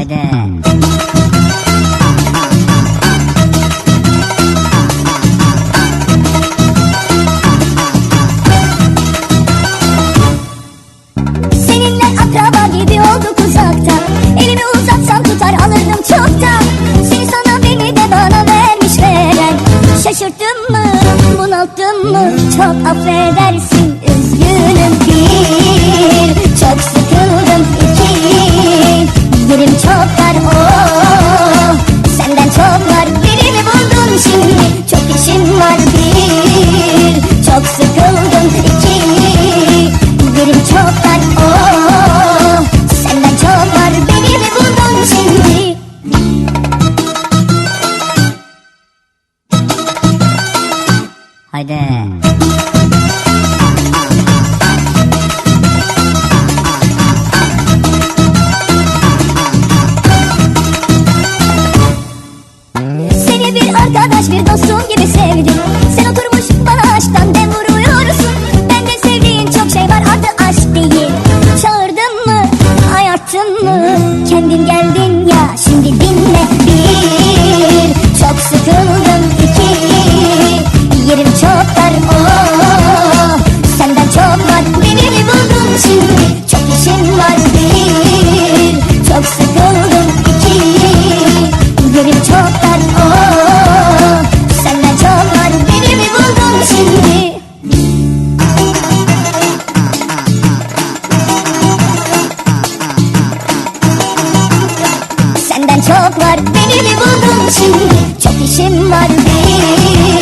Haydi. Seninle akraba gibi olduk uzakta. Elimi uzatsam tutar alırdım çoktan. Seni sana beni de bana vermiş veren Şaşırttın mı bunalttın mı? Çok affedersin Haydi. Seni bir arkadaş bir dostum gibi sevdim. Sen oturmuş bana aşktan dem vuruyorsun. Bende sevdiğin çok şey var adı aşk değil. Çağırdın mı ayarttın mı? Kendin geldin ya şimdi dinle çok var. Beni mi buldun şimdi. Çok işim var bir